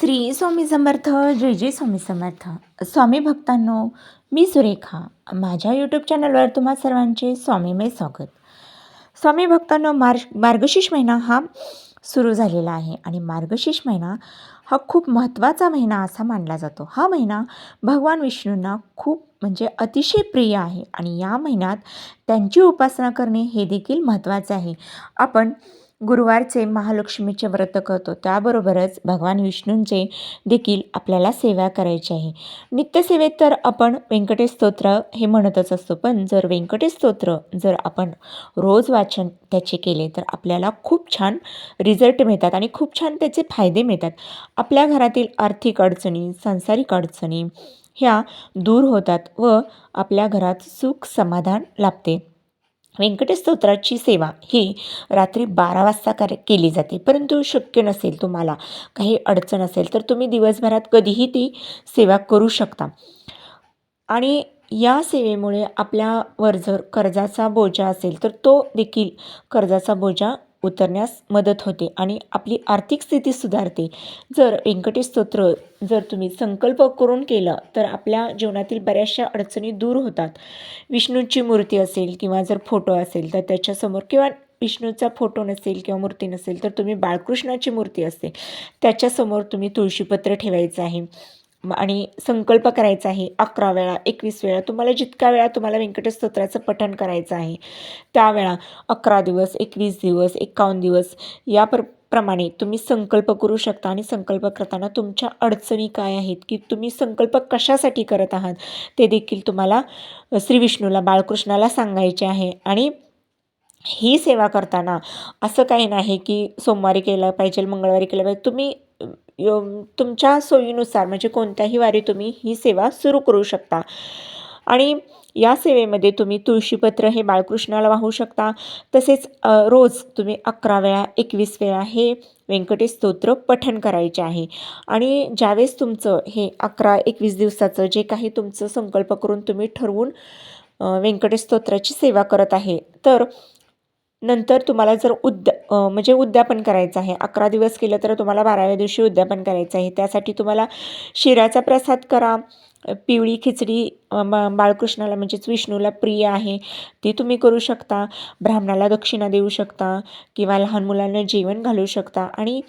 श्री स्वामी समर्थ जय जय स्वामी समर्थ. स्वामी भक्तांनो मी सुरेखा. माझ्या यूट्यूब चॅनलवर तुम्हा सर्वांचे स्वामीमय स्वागत. स्वामी भक्तांनो मार्ग मार्गशीर्ष महिना हा सुरू झालेला आहे आणि मार्गशीर्ष महिना हा खूप महत्त्वाचा महिना असा मानला जातो. हा महिना भगवान विष्णूंना खूप म्हणजे अतिशय प्रिय आहे आणि या महिन्यात त्यांची उपासना करणे हे देखील महत्त्वाचे आहे. आपण गुरुवारचे महालक्ष्मीचे व्रत करतो. त्याबरोबरच भगवान विष्णूंचे देखील आपल्याला सेवा करायची आहे. नित्यसेवेत तर आपण व्यंकटेश स्तोत्र हे म्हणतच असतो. पण जर व्यंकटेश स्तोत्र जर आपण रोज वाचन त्याचे केले तर आपल्याला खूप छान रिझल्ट मिळतात आणि खूप छान त्याचे फायदे मिळतात. आपल्या घरातील आर्थिक अडचणी सांसारिक अडचणी ह्या दूर होतात व आपल्या घरात सुख समाधान लाभते. व्यंकटेश्तोत्राची सेवा ही रात्री बारा वाजता कर केली जाते. परंतु शक्य नसेल तुम्हाला काही अडचण असेल तर तुम्ही दिवसभरात कधीही ती सेवा करू शकता. आणि या सेवेमुळे आपल्यावर जर कर्जाचा बोजा असेल तर तो देखील कर्जाचा बोजा उतरण्यास मदत होते आणि आपली आर्थिक स्थिती सुधारते. जर व्यंकटेश स्तोत्र जर तुम्ही संकल्प करून केलं तर आपल्या जीवनातील बऱ्याचशा अडचणी दूर होतात. विष्णूची मूर्ती असेल किंवा जर फोटो असेल तर त्याच्यासमोर किंवा विष्णूचा फोटो नसेल किंवा मूर्ती नसेल तर तुम्ही बाळकृष्णाची मूर्ती असते. त्याच्यासमोर तुम्ही तुळशीपत्र ठेवायचं आहे. आणि संकल्प करायचा आहे अकरा वेळा एकवीस वेळा. तुम्हाला जितक्या वेळा तुम्हाला व्यंकटेश स्तोत्राचं पठण करायचं आहे त्यावेळा अकरा दिवस एकवीस दिवस एकावन्न दिवस या प्र प्रमाणे तुम्ही संकल्प करू शकता आणि संकल्प करताना तुमच्या अडचणी काय आहेत की तुम्ही संकल्प कशासाठी करत आहात ते देखील तुम्हाला श्री विष्णूला बाळकृष्णाला सांगायचे आहे. आणि ही सेवा करताना असं काही नाही की सोमवारी केलं पाहिजे मंगळवारी केलं पाहिजे. तुम्ही यो तुमच्या सोयीनुसार म्हणजे कोणत्याही वारी तुम्ही ही सेवा सुरू करू शकता. आणि या सेवेमध्ये तुम्ही तुळशीपत्र हे बाळकृष्णाला वाहू शकता. तसेच रोज तुम्ही अकरा वेळा एकवीस वेळा हे व्यंकटेश स्तोत्र पठण करायचे आहे. आणि ज्यावेळेस तुमचं हे अकरा एकवीस दिवसाचं जे काही तुमचं संकल्प करून तुम्ही ठरवून व्यंकटेश स्तोत्राची सेवा करत आहे तर नंतर तुम्हाला जर उद्या म्हणजे उद्यापन करायचं आहे. अकरा दिवस केलं तर तुम्हाला बाराव्या दिवशी उद्यापन करायचं आहे. त्यासाठी तुम्हाला शिराचा प्रसाद करा. पिवळी खिचडी बाळकृष्णाला म्हणजेच विष्णूला प्रिय आहे. ती तुम्ही करू शकता. ब्राह्मणाला दक्षिणा देऊ शकता किंवा लहान मुलांना जेवण घालू शकता. आणि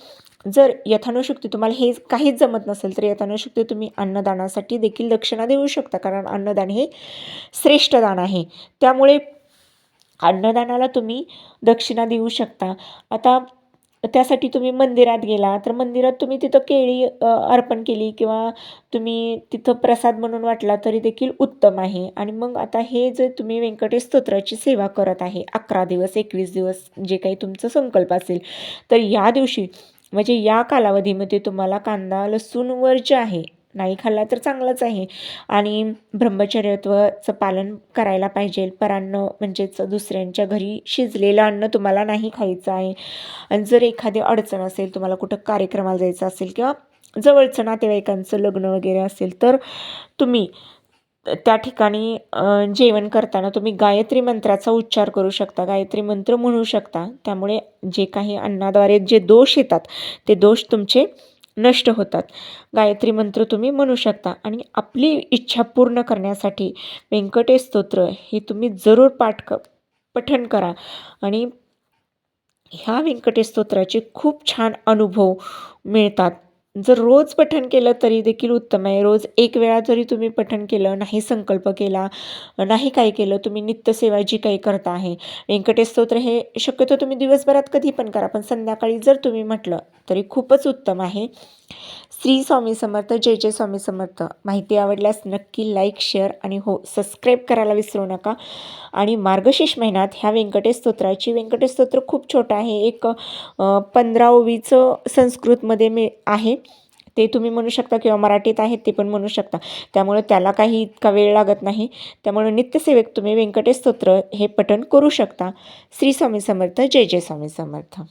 जर यथानुशक्ती तुम्हाला हे काहीच जमत नसेल तर यथानुशक्ती तुम्ही अन्नदानासाठी देखील दक्षिणा देऊ शकता. कारण अन्नदान हे श्रेष्ठ दान आहे. त्यामुळे अन्नदानाला तुम्ही दक्षिणा देऊ शकता. आता त्यासाठी तुम्ही मंदिरात गेला तर मंदिरात तुम्ही तिथं केळी अर्पण केली किंवा तुम्ही तिथं प्रसाद म्हणून वाटला तरी देखील उत्तम आहे. आणि मग आता हे जे तुम्ही व्यंकटेश स्तोत्राची सेवा करत आहे अकरा दिवस एकवीस दिवस जे काही तुमचं संकल्प असेल तर या दिवशी म्हणजे या कालावधीमध्ये तुम्हाला कांदा लसूणवर जे आहे नाही खाल्ला तर चांगलंच आहे. आणि ब्रह्मचर्यत्वचं पालन करायला पाहिजे. परान्न म्हणजेच दुसऱ्यांच्या घरी शिजलेलं अन्न तुम्हाला नाही खायचं आहे. आणि जर एखादी अडचण असेल तुम्हाला कुठं कार्यक्रमाला जायचं असेल किंवा जवळचं नातेवाईकांचं लग्न वगैरे असेल तर तुम्ही त्या ठिकाणी जेवण करताना तुम्ही गायत्री मंत्राचा उच्चार करू शकता. गायत्री मंत्र म्हणू शकता. त्यामुळे जे काही अन्नाद्वारे जे दोष येतात ते दोष तुमचे नष्ट होतात. गायत्री मंत्र तुम्ही म्हणू शकता आणि आपली इच्छा पूर्ण करण्यासाठी व्यंकटेश स्तोत्र हे तुम्ही जरूर पाठ क पठण करा. आणि ह्या व्यंकटेश स्तोत्राचे खूप छान अनुभव मिळतात. जर रोज पठण केलं तरी देखील उत्तम आहे. रोज एक वेळा जरी तुम्ही पठण केलं नाही संकल्प केला नाही काय केलं तुम्ही नित्यसेवा जी काही करता आहे. व्यंकटेश स्तोत्र हे शक्यतो तुम्ही दिवसभरात कधी पण करा पण संध्याकाळी जर तुम्ही म्हटलं तरी खूपच उत्तम आहे. श्री स्वामी समर्थ जय जय स्वामी समर्थ. माहिती आवडल्यास नक्की लाईक शेअर आणि हो सबस्क्राईब करायला विसरू नका. आणि मार्गशीर्ष महिन्यात ह्या व्यंकटेश स्तोत्राची व्यंकटेश स्तोत्र खूप छोटं आहे. एक पंधरा ओवीचं संस्कृतमध्ये मी आहे. ते तुम्ही म्हणू शकता किंवा मराठीत आहेत ते पण म्हणू शकता. त्यामुळे त्याला काही इतका वेळ लागत नाही. त्यामुळे नित्यसेवेक तुम्ही व्यंकटेश स्तोत्र हे पठण करू शकता. श्री स्वामी समर्थ जय जय स्वामी समर्थ.